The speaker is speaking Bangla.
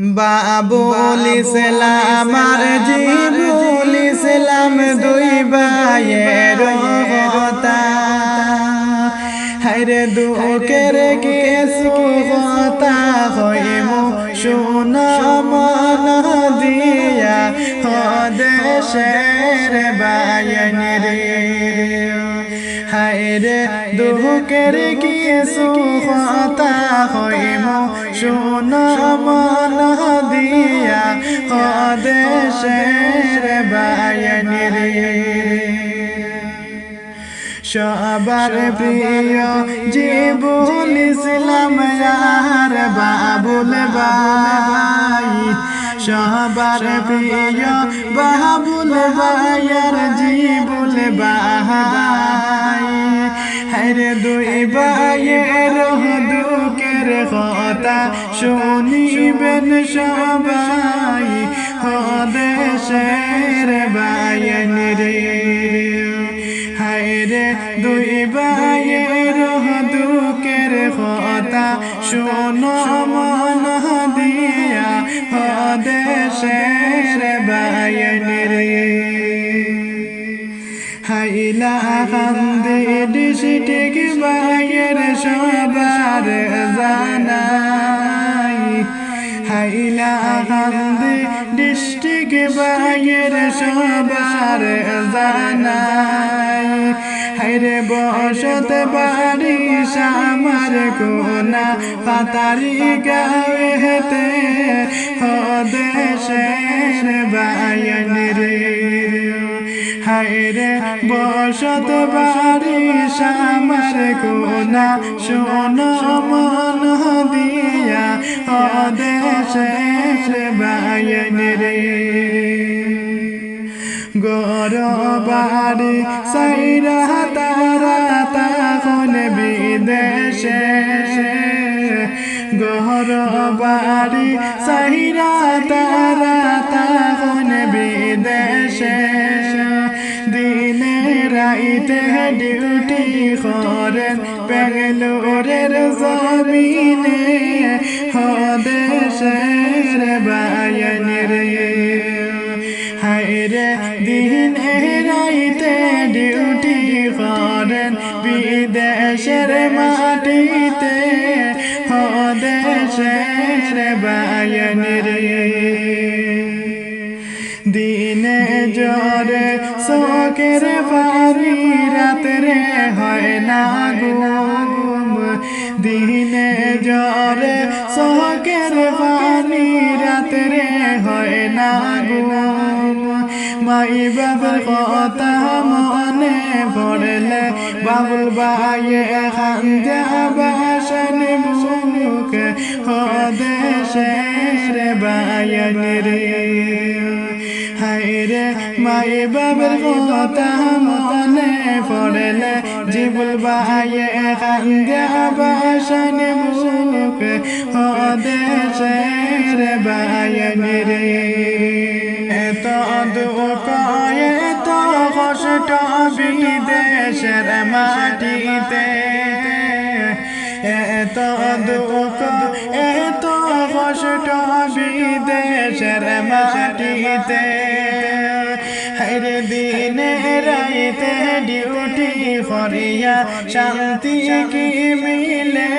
বাবুল ইসলাম আর জিবুল ইসলাম দুই ভাইয়ের কথা হরে দুঃখের কেস কথা হইম, শুনা মন দিয়া হদেশের রে। হায়রে দুঃখের কিছু কথা হইম শুনা মন দিয়া হদেশের বায়ন সবার প্রিয় জীবুল ইসলাম আর বাবুল ভাই। সবার প্রিয় বাবুল ভাইয়ার জীবুল ভাই হরে দুই ভাইয়ের দুঃখের কথা শুনিবেন সবাই হদেশের বায়ন রে হায়রে দুই ভাইয়ের দুঃখের কথা মন দিয়া হদেশের বায়ন রে কান্দে ডিস্ট্রিক্ট বাইয়ের সবার জানাই। হাইলা কান্দে ডিস্ট্রিক্ট বাইয়ের সবার জানাই। হাইরে বসত বাড়ি সামার কোনা পাতারি গাওয়েতে হদেশের বায়ন রে। হায়রে, বসত বাড়ি সামার কোনা শোন মন দিয়া অদেশের বায়ন রে গর বাড়ি সাইরা তারা তখন বিদেশে। গহর বাড়ি সাইরা করেন বেঙ্গলোরের জমিনে হদেশের বায়ন রে হায়রে দিন রাইতে ডিউটি করেন বিদেশের মাটিতে হদেশের বায়ন রে দিনে জরে শোকের পারি, রাত্রে হয় না গুম দিনে জরে শোকের পানি রাত্রে হয় না গুম মাই বাবার কথা মনে পড়লে বাবুল বায়ে খান্দা বাসন মুখ হদেশের বায়ন রে হায়রে মাই বাবার কথা মনে পড়লে জীবুল বায়ে খান্দা বাসন মুখ হদেশের বায়ন রে এত দুঃখ, এত কষ্ট বিদেশের মাটিতে। এত দুঃখ, এত কষ্ট বিদেশের মাটিতে। হরে দিনে রাইতে ডিউটি করিয়া শান্তি কি মিলে?